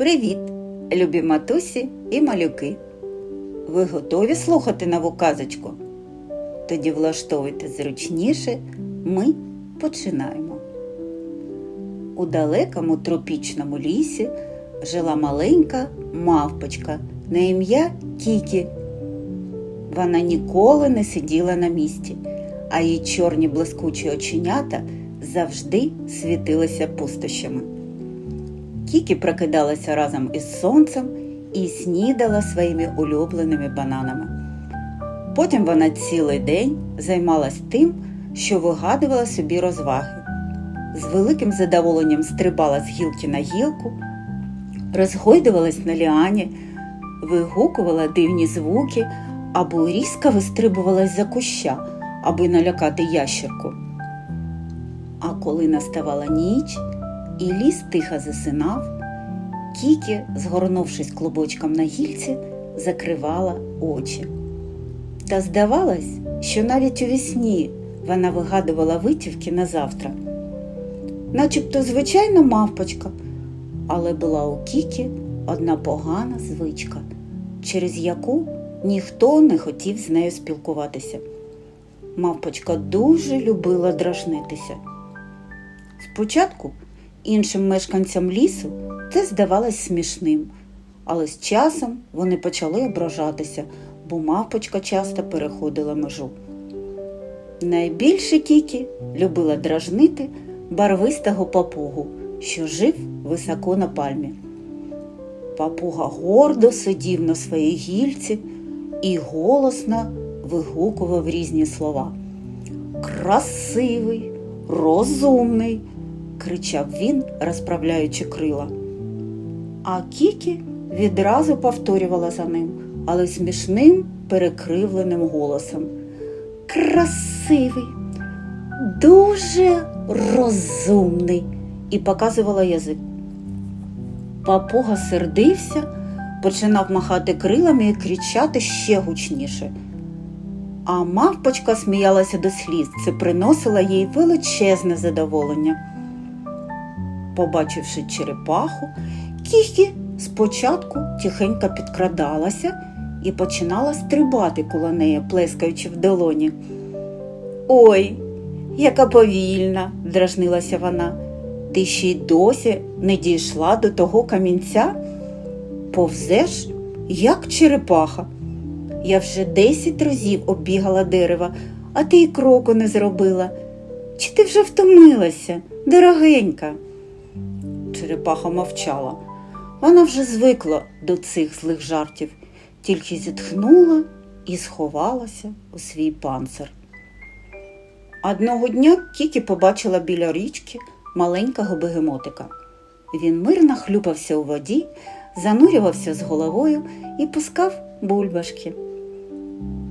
Привіт, любі матусі і малюки. Ви готові слухати нову казочку? Тоді влаштовуйте зручніше, ми починаємо. У далекому тропічному лісі жила маленька мавпочка на ім'я Кікі. Вона ніколи не сиділа на місці, а її чорні блискучі оченята завжди світилися пустощами. Кікі прокидалася разом із сонцем і снідала своїми улюбленими бананами. Потім вона цілий день займалась тим, що вигадувала собі розваги. З великим задоволенням стрибала з гілки на гілку, розгойдувалась на ліані, вигукувала дивні звуки або різко вистрибувалась за куща, аби налякати ящерку. А коли наставала ніч і ліс тихо засинав, Кікі, згорнувшись клубочком на гільці, закривала очі. Та здавалось, що навіть у вісні вона вигадувала витівки на завтра. Начебто звичайна мавпочка, але була у Кікі одна погана звичка, через яку ніхто не хотів з нею спілкуватися. Мавпочка дуже любила дражнитися. Спочатку іншим мешканцям лісу це здавалось смішним, але з часом вони почали ображатися, бо мавпочка часто переходила межу. Найбільше Кікі любила дражнити барвистого папугу, що жив високо на пальмі. Папуга гордо сидів на своїй гільці і голосно вигукував різні слова. Красивий, розумний, кричав він, розправляючи крила. А Кікі відразу повторювала за ним, але смішним перекривленим голосом. Красивий, дуже розумний, і показувала язик. Папуга сердився, починав махати крилами і кричати ще гучніше. А мавпочка сміялася до сліз, це приносило їй величезне задоволення. Побачивши черепаху, Кікі спочатку тихенько підкрадалася і починала стрибати коло неї, плескаючи в долоні. Ой, яка повільна, дражнилася вона. Ти ще й досі не дійшла до того камінця? Повзеш, як черепаха. Я вже десять разів оббігала дерева, а ти й кроку не зробила. Чи ти вже втомилася, дорогенька? Черепаха мовчала. Вона вже звикла до цих злих жартів, тільки зітхнула і сховалася у свій панцир. Одного дня Кікі побачила біля річки маленького бегемотика. Він мирно хлюпався у воді, занурювався з головою і пускав бульбашки.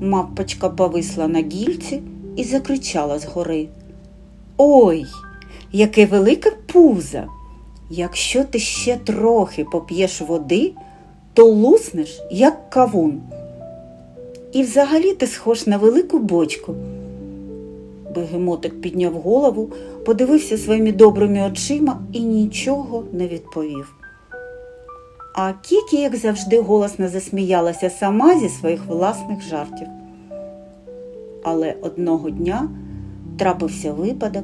Мавпочка повисла на гільці і закричала згори. Ой, яке велике пузо! Якщо ти ще трохи поп'єш води, то луснеш, як кавун. І взагалі ти схож на велику бочку. Бегемотик підняв голову, подивився своїми добрими очима і нічого не відповів. А Кікі, як завжди, голосно засміялася сама зі своїх власних жартів. Але одного дня трапився випадок,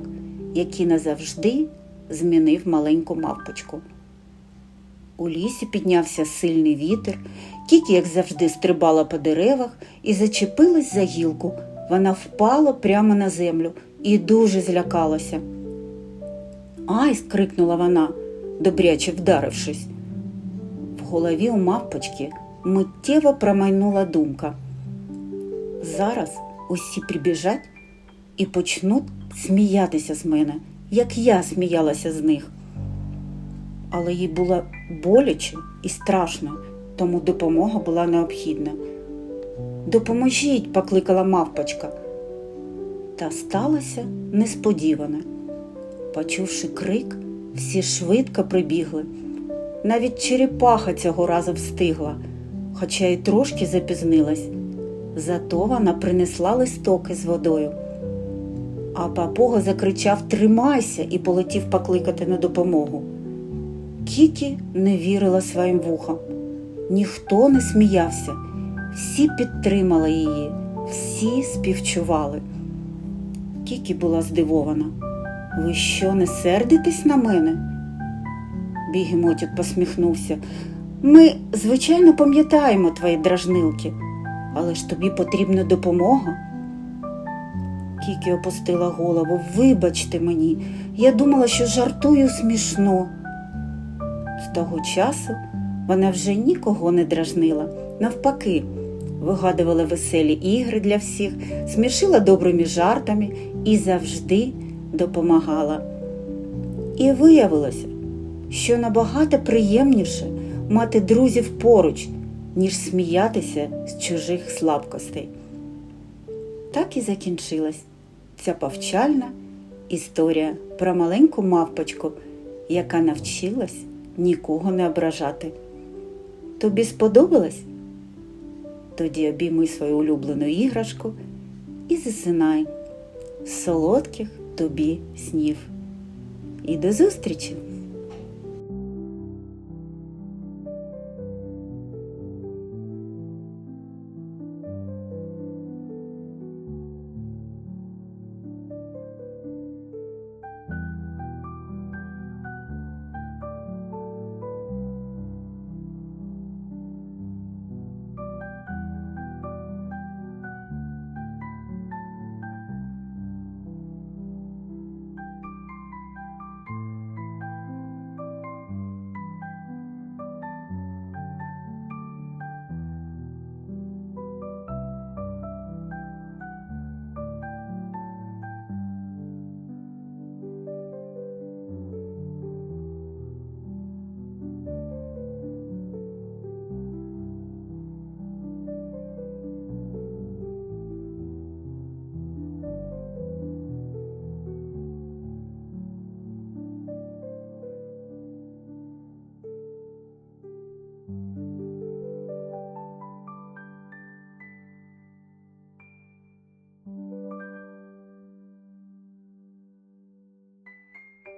який назавжди змінив маленьку мавпочку. У лісі піднявся сильний вітер, Кікі, як завжди, стрибала по деревах і зачепилась за гілку. Вона впала прямо на землю і дуже злякалася. Ай! скрикнула вона, добряче вдарившись. В голові у мавпочки миттєво промайнула думка. Зараз усі прибіжать і почнуть сміятися з мене, як я сміялася з них. Але їй було боляче і страшно, тому допомога була необхідна. Допоможіть, покликала мавпочка. Та сталося несподіване. Почувши крик, всі швидко прибігли. Навіть черепаха цього разу встигла, хоча й трошки запізнилась. Зато вона принесла листоки з водою. А папуга закричав Тримайся і полетів покликати на допомогу. Кікі не вірила своїм вухам. Ніхто не сміявся, всі підтримали її, всі співчували. Кікі була здивована. Ви що, не сердитесь на мене? Бігемотик посміхнувся. Ми, звичайно, пам'ятаємо твої дражнилки, але ж тобі потрібна допомога. Кікі опустила голову. Вибачте мені, я думала, що жартую смішно. З того часу вона вже нікого не дражнила. Навпаки, вигадувала веселі ігри для всіх, смішила добрими жартами і завжди допомагала. І виявилося, що набагато приємніше мати друзів поруч, ніж сміятися з чужих слабкостей. Так і закінчилась ця повчальна історія про маленьку мавпочку, яка навчилась нікого не ображати. Тобі сподобалось? Тоді обійми свою улюблену іграшку і засинай солодких тобі снів. І до зустрічі!